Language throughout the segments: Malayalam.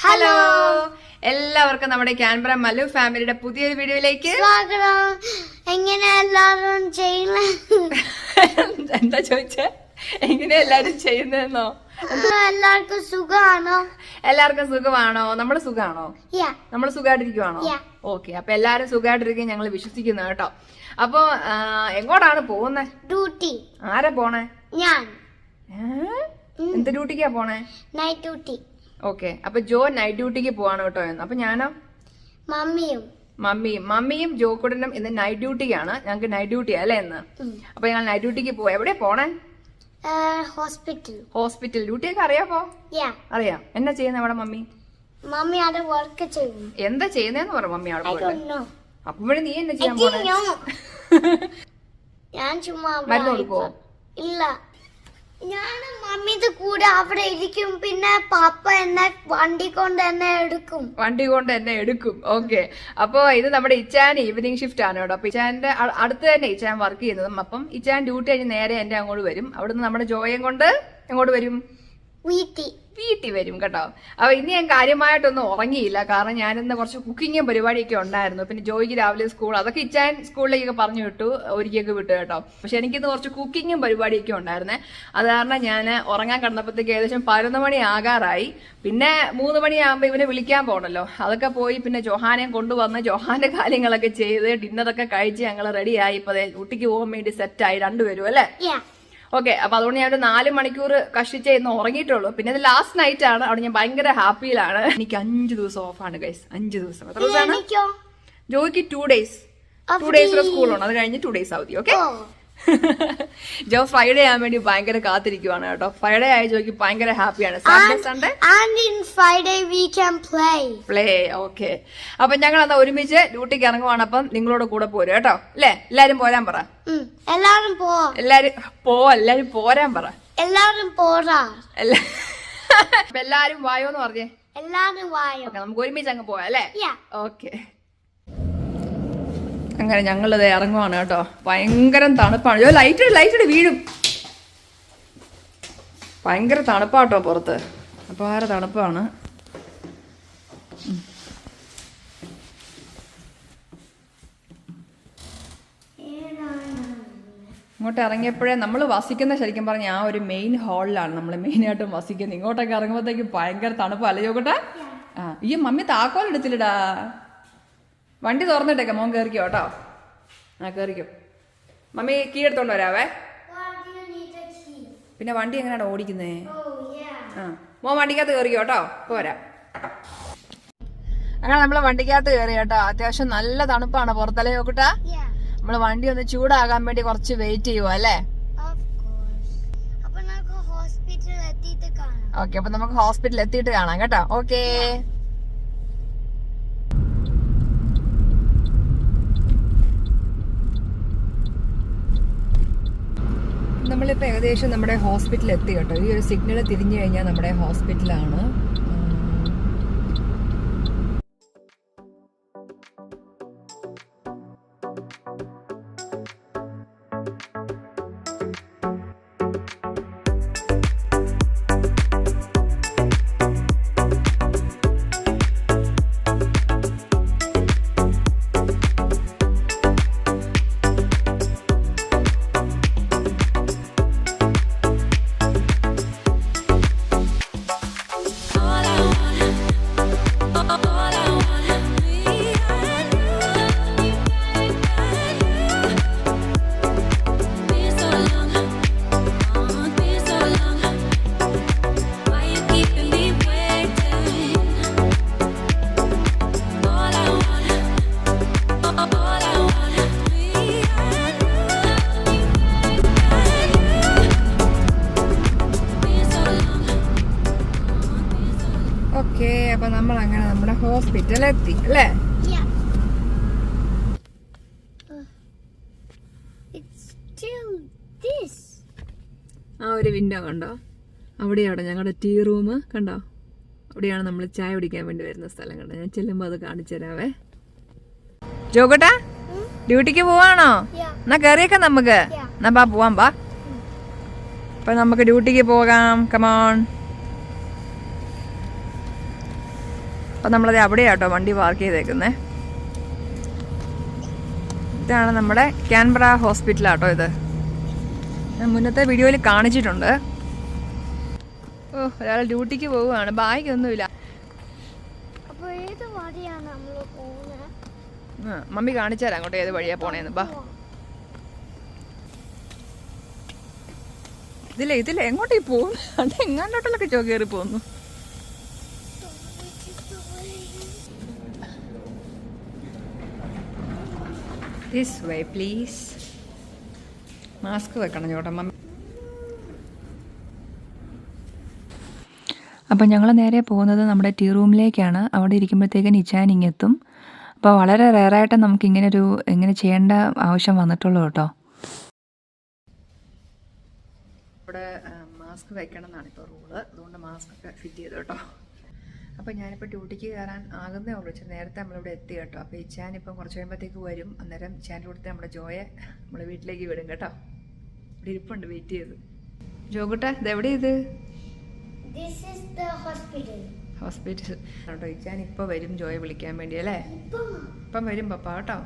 ഹലോ എല്ലാവർക്കും നമ്മുടെ ക്യാൻബ്ര മല്ലു ഫാമിലിയുടെ പുതിയൊരു വീഡിയോയിലേക്ക് സ്വാഗതം. എങ്ങനെ എല്ലാവരും ചെയ്യുന്നത് എന്താ ചോദിച്ച? എങ്ങനെ എല്ലാരും ചെയ്യുന്നതെന്നോ എല്ലാവർക്കും സുഖമാണോ എല്ലാവർക്കും സുഖമാണോ? നമ്മൾ സുഖമാണോ യാ നമ്മൾ സുഖമായിട്ടിരിക്കുവാണോ. ഓക്കെ അപ്പൊ എല്ലാരും സുഖമായിട്ടിരിക്കും ഞങ്ങൾ വിശ്വസിക്കുന്നു കേട്ടോ. അപ്പൊ എങ്ങോട്ടാണ് പോകുന്നേ? ഡ്യൂട്ടി ആരാ പോണേ? ഞാൻ? എന്ത് ഡ്യൂട്ടിക്കാ പോണേ? Night duty okay. അപ്പൊ ജോ നൈറ്റ് ഡ്യൂട്ടിക്ക് പോവാണ് കേട്ടോ എന്ന്. അപ്പൊ ഞാനോ? മമ്മിയും. മമ്മിയും മമ്മിയും ജോക്കുടനും ഇന്ന് നൈറ്റ് ഡ്യൂട്ടിക്കാണ് ഞങ്ങൾക്ക് നൈറ്റ് ഡ്യൂട്ടി അല്ലേ എന്ന്. അപ്പൊ ഞങ്ങൾ നൈറ്റ് ഡ്യൂട്ടിക്ക് പോവാ. എവിടെ പോണേ? ഹോസ്പിറ്റൽ ഹോസ്പിറ്റൽ ഡ്യൂട്ടിയൊക്കെ അറിയാമോ അറിയാം എന്നാ ചെയ്യുന്ന അവിടെ മമ്മി? മമ്മി അവിടെ വർക്ക് ചെയ്യും എന്താ ചെയ്യുന്നതെന്ന് പറ മമ്മി അവിടെ പോയിട്ട്. ഡോണ്ട് നോ എന്നാ ചെയ്യാൻ പോകുന്നത് പോണേ? ഞാൻ ചുമ്മാ മരുന്ന്? ഇല്ല. ഞാൻ മമ്മിത് കൂടെ അവിടെ ഇരിക്കും. പിന്നെ പാപ്പ എന്നെ വണ്ടി കൊണ്ട് എന്നെ എടുക്കും. വണ്ടി കൊണ്ട് എന്നെ എടുക്കും. ഓക്കെ അപ്പൊ ഇത് നമ്മുടെ ഇച്ചാൻ ഈവനിങ് ഷിഫ്റ്റ് ആണ് കേട്ടോ. അപ്പൊ ഇച്ചാന്റെ അടുത്ത് തന്നെ ഇച്ചാൻ വർക്ക് ചെയ്യുന്നതും. അപ്പം ഇച്ചാൻ ഡ്യൂട്ടി കഴിഞ്ഞ് നേരെ എന്റെ അങ്ങോട്ട് വരും. അവിടുന്ന് നമ്മുടെ ജോയം കൊണ്ട് എങ്ങോട്ട് വരും? വീട്ടിൽ വരും കേട്ടോ. അപ്പൊ ഇന്ന് ഞാൻ കാര്യമായിട്ടൊന്നും ഉറങ്ങിയില്ല. കാരണം ഞാനിന്ന് കുറച്ച് കുക്കിങ്ങും പരിപാടിയൊക്കെ ഉണ്ടായിരുന്നു. പിന്നെ ജോയിക്ക് രാവിലെ സ്കൂൾ അതൊക്കെ ഇച്ചാൻ സ്കൂളിലേക്കൊക്കെ പറഞ്ഞു വിട്ടു ഒരുക്കിയൊക്കെ വിട്ടു കേട്ടോ. പക്ഷെ എനിക്കിന്ന് കുറച്ച് കുക്കിങ്ങും പരിപാടിയൊക്കെ ഉണ്ടായിരുന്നേ. അത് കാരണം ഞാൻ ഉറങ്ങാൻ കിടന്നപ്പോഴത്തേക്ക് ഏകദേശം പതിനൊന്ന് മണി ആകാറായി. പിന്നെ മൂന്ന് മണിയാകുമ്പോൾ ഇവനെ വിളിക്കാൻ പോകണല്ലോ അതൊക്കെ പോയി പിന്നെ ജോഹാനെ കൊണ്ടുവന്ന് ജോഹാന്റെ കാര്യങ്ങളൊക്കെ ചെയ്ത് ഡിന്നറൊക്കെ കഴിച്ച് ഞങ്ങൾ റെഡിയായി ഇപ്പൊ ദേ ഊട്ടിക്ക് പോകാൻ വേണ്ടി സെറ്റായി രണ്ടുപേരും അല്ലേ? ഓക്കെ അപ്പൊ അതുകൊണ്ട് ഞാൻ ഒരു നാല് മണിക്കൂർ കഷ്ടിച്ചേ ഇന്ന് ഉറങ്ങിയിട്ടുള്ളൂ. പിന്നെ ഇത് ലാസ്റ്റ് നൈറ്റ് ആണ്. അവിടെ ഞാൻ ഭയങ്കര ഹാപ്പിയിലാണ് എനിക്ക് അഞ്ച് ദിവസം ഓഫ് ആണ് ഗൈസ് അഞ്ച് ദിവസം. എത്ര ദിവസമാണ്? ജോയ്ക്ക് ടു ഡേയ്സ് ടു. ഡേയ്സ് സ്കൂളുണ്ട് അത് കഴിഞ്ഞ് ടു ഡേയ്സ് അവധി ഓക്കെ ജോ ഫ്രൈഡേ ആവാൻ വേണ്ടി ഭയങ്കര കാത്തിരിക്കുവാണ് കേട്ടോ. ഫ്രൈഡേ ആയ ജോയ്ക്ക് ഭയങ്കര ഹാപ്പിയാണ് സാറ്റർഡേ സൺഡേ. പ്ലേ ഓക്കെ അപ്പൊ ഞങ്ങൾ അതാ ഒരുമിച്ച് ഡ്യൂട്ടിക്ക് ഇറങ്ങുവാണ്. അപ്പം നിങ്ങളോട് കൂടെ പോരും കേട്ടോ? അല്ലേ? എല്ലാരും പോരാൻ പറ. എല്ലാരും പോ. എല്ലാരും പോ എല്ലാരും പോരാൻ പറ. എല്ലാരും പോരാ. എല്ലാരും വായോന്ന് പറഞ്ഞേ? എല്ലാരും വായോ. നമുക്ക് ഒരുമിച്ച് അങ്ങ് പോവാ അല്ലേ? ഓക്കെ അങ്ങനെ ഞങ്ങളിത് ഇറങ്ങുവാണ് കേട്ടോ. ഭയങ്കര തണുപ്പാണ്. ലൈറ്റ് ലൈറ്റ് വീഴും. ഭയങ്കര തണുപ്പാട്ടോ പുറത്ത്. അപാര തണുപ്പാണ്. ഇങ്ങോട്ട് ഇറങ്ങിയപ്പോഴേ നമ്മൾ വസിക്കുന്ന ശരിക്കും പറഞ്ഞ ആ ഒരു മെയിൻ ഹാളിലാണ് നമ്മൾ മെയിനായിട്ടും വസിക്കുന്നത്. ഇങ്ങോട്ടൊക്കെ ഇറങ്ങുമ്പോഴത്തേക്ക് ഭയങ്കര തണുപ്പ്. അല്ലേ ചോക്കട്ടെ ആ ഈ മമ്മി താക്കോൽ എടുത്തില്ലടാ. വണ്ടി തുറന്നിട്ടേക്കാം മോൻ കയറിക്കോ കേട്ടോ. ആ കയറിക്കോ മമ്മി കീ എടുത്തോണ്ട് വരാവേ. പിന്നെ വണ്ടി എങ്ങനെയാണ് ഓടിക്കുന്നേ? ആ മോൻ വണ്ടിക്കകത്ത് കയറിക്കോ കേട്ടോ. പോരാ അങ്ങനെ നമ്മൾ വണ്ടിക്കകത്ത് കയറി കേട്ടോ. അത്യാവശ്യം നല്ല തണുപ്പാണ് പുറത്തല്ലേ നോക്കട്ടാ? നമ്മൾ വണ്ടി ഒന്ന് ചൂടാകാൻ വേണ്ടി കുറച്ച് വെയിറ്റ് ചെയ്യുവോ അല്ലേ? ഓക്കെ അപ്പൊ നമുക്ക് ഹോസ്പിറ്റലിൽ എത്തിയിട്ട് കാണാം കേട്ടോ. ഓക്കേ നമ്മളിപ്പോ ഏകദേശം നമ്മുടെ ഹോസ്പിറ്റലിൽ എത്തി കേട്ടോ. ഈ ഒരു സിഗ്നൽ തിരിഞ്ഞു കഴിഞ്ഞാൽ നമ്മുടെ ഹോസ്പിറ്റലാണ് ഓക്കെ അപ്പൊ നമ്മൾ അങ്ങനെ നമ്മുടെ ഹോസ്പിറ്റലിൽ എത്തി അല്ലേ. Uh, ആ ഒരു വിൻഡോ കണ്ടോ? അവിടെയാണ് ഞങ്ങളുടെ ടീ റൂം കണ്ടോ? അവിടെയാണ് നമ്മൾ ചായ കുടിക്കാൻ വേണ്ടി വരുന്ന സ്ഥലം കണ്ടോ ഞാൻ ചെല്ലുമ്പോൾ അത് കാണിച്ചു തരാവേ. ജോകട്ടാ ഡ്യൂട്ടിക്ക് പോവാണോ. എന്നാ കയറിയേക്കാം നമുക്ക്. എന്നാ ബാ പോവാം ബാ. അപ്പൊ നമുക്ക് ഡ്യൂട്ടിക്ക് പോകാം. കമോൺ അപ്പം നമ്മളത് അവിടെയാട്ടോ വണ്ടി പാർക്ക് ചെയ്തേക്കുന്നത് ഇതാണ് നമ്മുടെ ക്യാൻബ്ര ഹോസ്പിറ്റലാട്ടോ ഇത്. ഞാൻ മുന്നത്തെ വീഡിയോയിൽ കാണിച്ചിട്ടുണ്ട്. ഓ ഒരാൾ ഡ്യൂട്ടിക്ക് പോവുകയാണ്. ബാഗ് ഒന്നുമില്ല. മമ്മി കാണിച്ചാലോ അങ്ങോട്ട് ഏത് വഴിയാ പോണേന്ന്? ബാ. ഇതില്ലേ ഇതില്ലേ എങ്ങോട്ടേ പോകും അത് എങ്ങാണ്ടോട്ടൊക്കെ ചോ കയറി പോകുന്നു. ദിസ് വേ പ്ലീസ് മാസ്ക് വെക്കണം ചോട്ടമ്മ അപ്പം ഞങ്ങൾ നേരെ പോകുന്നത് നമ്മുടെ ടീ റൂമിലേക്കാണ് അവിടെ ഇരിക്കുമ്പോഴത്തേക്കും നിച്ചാനിങ് ഇങ്ങെത്തും. അപ്പോൾ വളരെ റെയറായിട്ട് നമുക്ക് ഇങ്ങനെ ഒരു ഇങ്ങനെ ചെയ്യേണ്ട ആവശ്യം വന്നിട്ടുള്ളൂ കേട്ടോ. ഇവിടെ മാസ്ക് വയ്ക്കണം എന്നാണ് ഇപ്പോൾ റൂൾ അതുകൊണ്ട് മാസ്ക് ഒക്കെ ഫിറ്റ് ചെയ്തു കേട്ടോ. അപ്പോൾ ഞാനിപ്പോൾ ഡ്യൂട്ടിക്ക് കയറാൻ ആകുന്നേ ഉള്ളൂ. ഇച്ചിരി നേരത്തെ നമ്മളിവിടെ എത്തി കേട്ടോ. അപ്പോൾ ഇച്ചാൻ ഇപ്പം കുറച്ച് കഴിയുമ്പോഴത്തേക്ക് വരും. അന്നേരം ഇച്ചാന്റെ കൊടുത്ത് നമ്മുടെ ജോയെ നമ്മൾ വീട്ടിലേക്ക് വിടും കേട്ടോ. ഇവിടെ ഇരിപ്പുണ്ട് വെയിറ്റ് ചെയ്ത്. ജോകുട്ടാ ഇതെവിടെ ഇത്? ഹോസ്പിറ്റൽ. കേട്ടോ ഇച്ചാൻ ഇപ്പോൾ വരും ജോയെ വിളിക്കാൻ വേണ്ടി അല്ലേ? ഇപ്പം. വരും പപ്പ കേട്ടോ.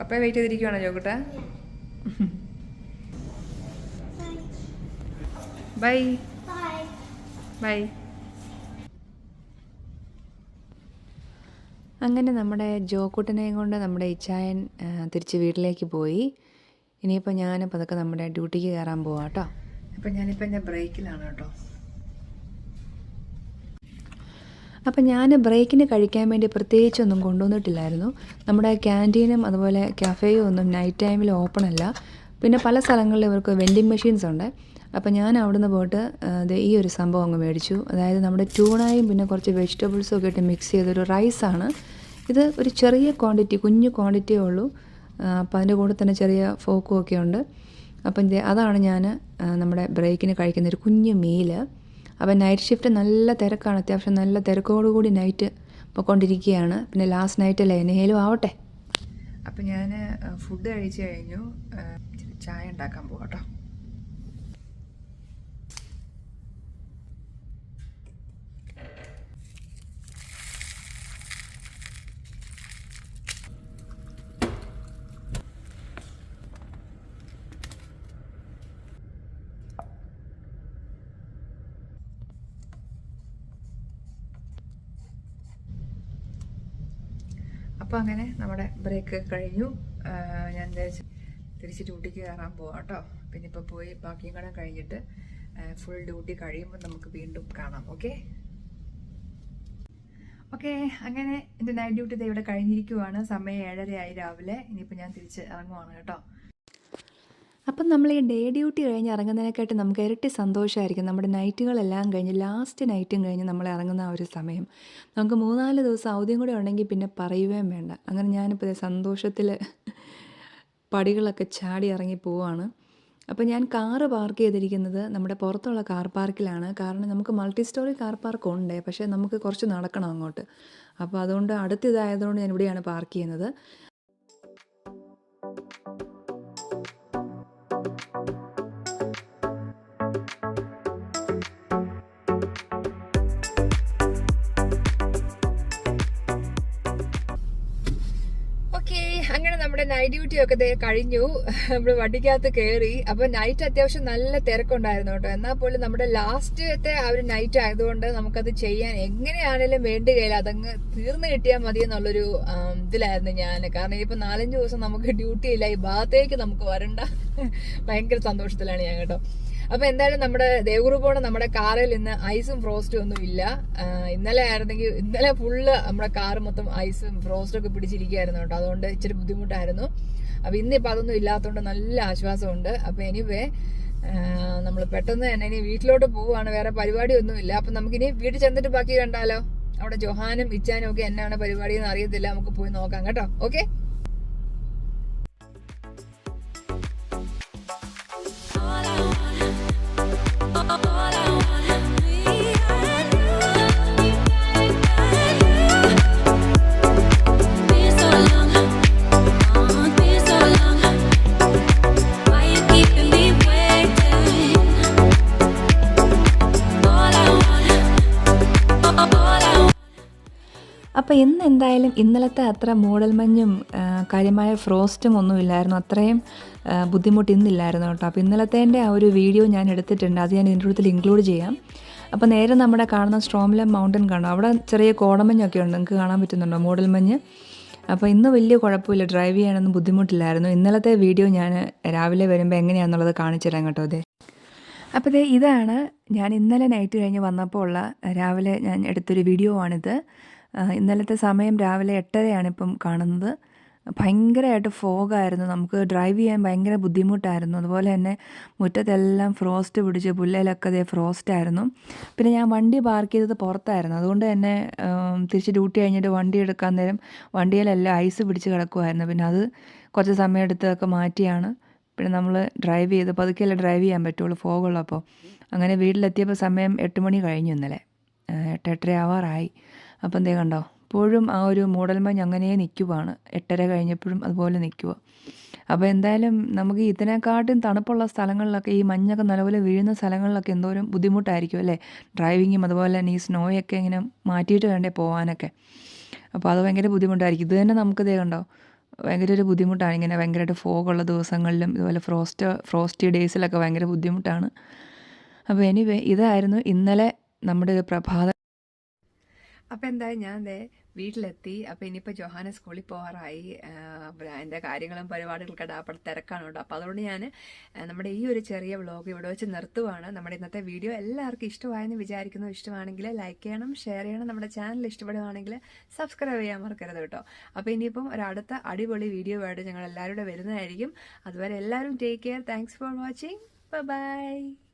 പപ്പ വെയിറ്റ് ചെയ്തിരിക്കുവാണോ ജോകുട്ട? ബൈ. ബൈ. അങ്ങനെ നമ്മുടെ ജോക്കുട്ടനെയും കൊണ്ട് നമ്മുടെ ഇച്ചായൻ തിരിച്ച് വീട്ടിലേക്ക് പോയി. ഇനിയിപ്പോൾ ഞാൻ പതുക്കെ നമ്മുടെ ഡ്യൂട്ടിക്ക് കയറാൻ പോവാം കേട്ടോ അപ്പം ഞാനിപ്പോൾ എന്റെ ബ്രേക്കിലാണ് കേട്ടോ. അപ്പം ഞാൻ ബ്രേക്കിന് കഴിക്കാൻ വേണ്ടി പ്രത്യേകിച്ചൊന്നും കൊണ്ടുവന്നിട്ടില്ലായിരുന്നു. നമ്മുടെ ക്യാന്റീനും അതുപോലെ കഫേയും ഒന്നും നൈറ്റ് ടൈമിൽ ഓപ്പൺ അല്ല. പിന്നെ പല സ്ഥലങ്ങളിലും ഇവർക്ക് വെൻഡിങ് മെഷീൻസ് ഉണ്ട്. അപ്പം ഞാൻ അവിടുന്ന് പോയിട്ട് ഈ ഒരു സംഭവം അങ്ങ് മേടിച്ചു. അതായത് നമ്മുടെ ട്യൂണായും പിന്നെ കുറച്ച് വെജിറ്റബിൾസും ഒക്കെ ഇട്ട് മിക്സ് ചെയ്തൊരു റൈസാണ് ഇത് ഒരു ചെറിയ ക്വാണ്ടിറ്റി കുഞ്ഞു ക്വാണ്ടിറ്റിയേ ഉള്ളൂ. അപ്പം അതിന്റെ കൂടെ തന്നെ ചെറിയ ഫോക്കും ഒക്കെ ഉണ്ട്. അപ്പം അതാണ് ഞാൻ നമ്മുടെ ബ്രേക്കിന് കഴിക്കുന്ന ഒരു കുഞ്ഞു മീൽ അപ്പം നൈറ്റ് ഷിഫ്റ്റ് നല്ല തിരക്കാണ് അത്യാവശ്യം നല്ല തിരക്കോടുകൂടി നൈറ്റ് പൊയ്ക്കൊണ്ടിരിക്കുകയാണ് പിന്നെ ലാസ്റ്റ് നൈറ്റ് അല്ലേ എന്നേലും ആവട്ടെ. അപ്പം ഞാൻ ഫുഡ് കഴിച്ചു കഴിഞ്ഞു. ചായ ഉണ്ടാക്കാൻ പോകാം അപ്പോൾ അങ്ങനെ നമ്മുടെ ബ്രേക്ക് കഴിഞ്ഞു. ഞാൻ വിചാരിച്ചു തിരിച്ച് ഡ്യൂട്ടിക്ക് കയറാൻ പോവാം കേട്ടോ പിന്നെ ഇപ്പോൾ പോയി ബാക്കിയും കൂടെ കഴിഞ്ഞിട്ട് ഫുൾ ഡ്യൂട്ടി കഴിയുമ്പോൾ നമുക്ക് വീണ്ടും കാണാം. ഓക്കെ ഓക്കെ അങ്ങനെ എന്റെ നൈറ്റ് ഡ്യൂട്ടി ഇവിടെ കഴിഞ്ഞിരിക്കുവാണ്. സമയം ഏഴരയായി രാവിലെ. ഇനിയിപ്പോൾ ഞാൻ തിരിച്ച് ഇറങ്ങുവാണ് കേട്ടോ. അപ്പം നമ്മൾ ഈ ഡേ ഡ്യൂട്ടി കഴിഞ്ഞ് ഇറങ്ങുന്നതിനെക്കാട്ട് നമുക്ക് ഇരട്ടി സന്തോഷമായിരിക്കും. നമ്മുടെ നൈറ്റുകളെല്ലാം കഴിഞ്ഞ് ലാസ്റ്റ് നൈറ്റും കഴിഞ്ഞ് നമ്മൾ ഇറങ്ങുന്ന ആ ഒരു സമയം. നമുക്ക് മൂന്നാൽ ദിവസം അവധിയും കൂടെ ഉണ്ടെങ്കിൽ പിന്നെ പറയുകയും വേണ്ട. അങ്ങനെ ഞാനിപ്പോൾ സന്തോഷത്തിൽ പടികളൊക്കെ ചാടി ഇറങ്ങി പോവാണ്. അപ്പോൾ ഞാൻ കാറ് പാർക്ക് ചെയ്തിരിക്കുന്നത് നമ്മുടെ പുറത്തുള്ള കാർ പാർക്കിലാണ്. കാരണം നമുക്ക് മൾട്ടി സ്റ്റോറി കാർ പാർക്ക് ഉണ്ട് പക്ഷേ നമുക്ക് കുറച്ച് നടക്കണം അങ്ങോട്ട്. അപ്പോൾ അതുകൊണ്ട് അടുത്തിതായതുകൊണ്ട് ഞാൻ ഇവിടെയാണ് പാർക്ക് ചെയ്യുന്നത്. നൈറ്റ് ഡ്യൂട്ടി ഒക്കെ കഴിഞ്ഞു. നമ്മൾ വണ്ടിക്കകത്ത് കയറി അപ്പൊ നൈറ്റ് അത്യാവശ്യം നല്ല തിരക്കുണ്ടായിരുന്നു കേട്ടോ. എന്നാൽ പോലും നമ്മുടെ ലാസ്റ്റത്തെ ആ ഒരു നൈറ്റ് ആയതുകൊണ്ട് നമുക്കത് ചെയ്യാൻ എങ്ങനെയാണേലും വേണ്ടുകയില്ല അതങ്ങ് തീർന്നു കിട്ടിയാൽ മതി എന്നുള്ളൊരു ഇതിലായിരുന്നു ഞാൻ. കാരണം ഇനിയിപ്പോ നാലഞ്ച് ദിവസം നമുക്ക് ഡ്യൂട്ടി ഇല്ല. ഈ ഭാഗത്തേക്ക് നമുക്ക് വരണ്ട. ഭയങ്കര സന്തോഷത്തിലാണ് ഞാൻ കേട്ടോ. അപ്പൊ എന്തായാലും നമ്മുടെ ദേവഗുരു പോണ നമ്മുടെ കാറിൽ ഇന്ന് ഐസും ഫ്രോസ്റ്റും ഒന്നും ഇല്ല. ഇന്നലെ ആയിരുന്നെങ്കിൽ ഇന്നലെ ഫുള്ള് നമ്മുടെ കാറ് മൊത്തം ഐസും ഫ്രോസ്റ്റും ഒക്കെ പിടിച്ചിരിക്കുകയായിരുന്നു കേട്ടോ. അതുകൊണ്ട് ഇച്ചിരി ബുദ്ധിമുട്ടായിരുന്നു. അപ്പൊ ഇന്നിപ്പോ അതൊന്നും ഇല്ലാത്തതുകൊണ്ട് നല്ല ആശ്വാസമുണ്ട്. അപ്പൊ എനിവേ നമ്മൾ പെട്ടെന്ന് തന്നെ ഇനി വീട്ടിലോട്ട് പോവുകയാണ്. വേറെ പരിപാടി ഇല്ല അപ്പൊ നമുക്കിനി വീട്ടിൽ ചെന്നിട്ട് ബാക്കി കണ്ടാലോ? അവിടെ ജൊഹാനും ഇച്ചാനും ഒക്കെ എന്നാണ് പരിപാടി എന്ന് അറിയത്തില്ല. നമുക്ക് പോയി നോക്കാം കേട്ടോ. ഓക്കെ ഇന്നലത്തെ അത്ര മോഡൽ മഞ്ഞും കാര്യമായ ഫ്രോസ്റ്റും ഒന്നുമില്ലായിരുന്നു. അത്രയും ബുദ്ധിമുട്ട് ഇന്നില്ലായിരുന്നു കേട്ടോ. അപ്പോൾ ഇന്നലത്തേന്റെ ആ ഒരു വീഡിയോ ഞാൻ എടുത്തിട്ടുണ്ട്. അത് ഞാൻ ഇതിന്റെ കൂടുതൽ ഇൻക്ലൂഡ് ചെയ്യാം. അപ്പോൾ നേരെ നമ്മുടെ കാണുന്ന സ്ട്രോംലം മൗണ്ടൻ കാണും അവിടെ ചെറിയ കോടമഞ്ഞൊക്കെ ഉണ്ട്. നിങ്ങൾക്ക് കാണാൻ പറ്റുന്നുണ്ടോ മൂടൽമഞ്ഞ് അപ്പോൾ ഇന്ന് വലിയ കുഴപ്പമില്ല. ഡ്രൈവ് ചെയ്യാനൊന്നും ബുദ്ധിമുട്ടില്ലായിരുന്നു. ഇന്നലത്തെ വീഡിയോ ഞാൻ രാവിലെ വരുമ്പോൾ എങ്ങനെയാണെന്നുള്ളത് കാണിച്ചു തരാം കേട്ടോ അതെ അപ്പോൾ ഇതാണ് ഞാൻ ഇന്നലെ നൈറ്റ് കഴിഞ്ഞ് വന്നപ്പോൾ ഉള്ള രാവിലെ ഞാൻ എടുത്തൊരു വീഡിയോ ആണിത് ഇന്നലത്തെ സമയം രാവിലെ എട്ടരയാണ് ഇപ്പം കാണുന്നത്. ഭയങ്കരമായിട്ട് ഫോഗായിരുന്നു. നമുക്ക് ഡ്രൈവ് ചെയ്യാൻ ഭയങ്കര ബുദ്ധിമുട്ടായിരുന്നു. അതുപോലെ തന്നെ മുറ്റത്തെല്ലാം ഫ്രോസ്റ്റ് പിടിച്ച് പുല്ലയിലൊക്കെ അതേ ഫ്രോസ്റ്റ് ആയിരുന്നു. പിന്നെ ഞാൻ വണ്ടി പാർക്ക് ചെയ്തത് പുറത്തായിരുന്നു. അതുകൊണ്ട് തന്നെ തിരിച്ച് ഡ്യൂട്ടി കഴിഞ്ഞിട്ട് വണ്ടി എടുക്കാൻ നേരം വണ്ടിയിലെല്ലാം ഐസ് പിടിച്ച് കിടക്കുമായിരുന്നു പിന്നെ അത് കുറച്ച് സമയം എടുത്തൊക്കെ മാറ്റിയാണ്. പിന്നെ നമ്മൾ ഡ്രൈവ് ചെയ്ത് പതുക്കെയല്ലേ ഡ്രൈവ് ചെയ്യാൻ പറ്റുള്ളൂ ഫോഗുള്ളപ്പോൾ. അങ്ങനെ വീട്ടിലെത്തിയപ്പോൾ സമയം എട്ട് മണി കഴിഞ്ഞു ഇന്നലെ. എട്ട് എട്ടര ആവാറായി. അപ്പം ദേ കണ്ടോ? ഇപ്പോഴും ആ ഒരു മൂടൽമഞ്ഞ് അങ്ങനെ നിൽക്കുവാണ് എട്ടര കഴിഞ്ഞപ്പോഴും അതുപോലെ നിൽക്കുക അപ്പോൾ എന്തായാലും നമുക്ക് ഇതിനെക്കാട്ടും തണുപ്പുള്ള സ്ഥലങ്ങളിലൊക്കെ ഈ മഞ്ഞൊക്കെ നല്ലപോലെ വീഴുന്ന സ്ഥലങ്ങളിലൊക്കെ എന്തോരം ബുദ്ധിമുട്ടായിരിക്കും അല്ലേ? ഡ്രൈവിങ്ങും അതുപോലെ തന്നെ ഈ സ്നോയൊക്കെ ഇങ്ങനെ മാറ്റിയിട്ട് വേണ്ടേ പോകാനൊക്കെ അപ്പോൾ അത് ഭയങ്കര ബുദ്ധിമുട്ടായിരിക്കും. ഇത് തന്നെ നമുക്ക് ഇതേ കണ്ടോ? ഭയങ്കര ഒരു ബുദ്ധിമുട്ടാണ്. ഇങ്ങനെ ഭയങ്കരമായിട്ട് ഫോഗുള്ള ദിവസങ്ങളിലും ഇതുപോലെ ഫ്രോസ്റ്റ് ഫ്രോസ്റ്റി ഡേയ്സിലൊക്കെ ഭയങ്കര ബുദ്ധിമുട്ടാണ്. അപ്പോൾ എനിവേ ഇതായിരുന്നു ഇന്നലെ നമ്മുടെ ഒരു പ്രഭാത അപ്പോൾ എന്താ ഞാൻ ദേ വീട്ടിലെത്തി. അപ്പോൾ ഇനിയിപ്പോൾ ജോഹാന സ്കൂളിൽ പോകാറായി. എന്റെ കാര്യങ്ങളും പരിപാടികളൊക്കെ അപ്പോൾ തിരക്കാണ് കേട്ടോ അപ്പോൾ അതുകൊണ്ട് ഞാൻ നമ്മുടെ ഈ ഒരു ചെറിയ വ്ളോഗ് ഇവിടെ വെച്ച് നിർത്തുവാണ്. നമ്മുടെ ഇന്നത്തെ വീഡിയോ എല്ലാവർക്കും ഇഷ്ടമായെന്ന് വിചാരിക്കുന്നു. ഇഷ്ടമാണെങ്കിൽ ലൈക്ക് ചെയ്യണം ഷെയർ ചെയ്യണം. നമ്മുടെ ചാനൽ ഇഷ്ടപ്പെടുകയാണെങ്കിൽ സബ്സ്ക്രൈബ് ചെയ്യാൻ മറക്കരുത് കേട്ടോ. അപ്പോൾ ഇനിയിപ്പം ഒരടുത്ത അടിപൊളി വീഡിയോ ആയിട്ട് ഞങ്ങൾ എല്ലാവരും വരുന്നതായിരിക്കും. അതുവരെ എല്ലാവരും take care thanks for watching bye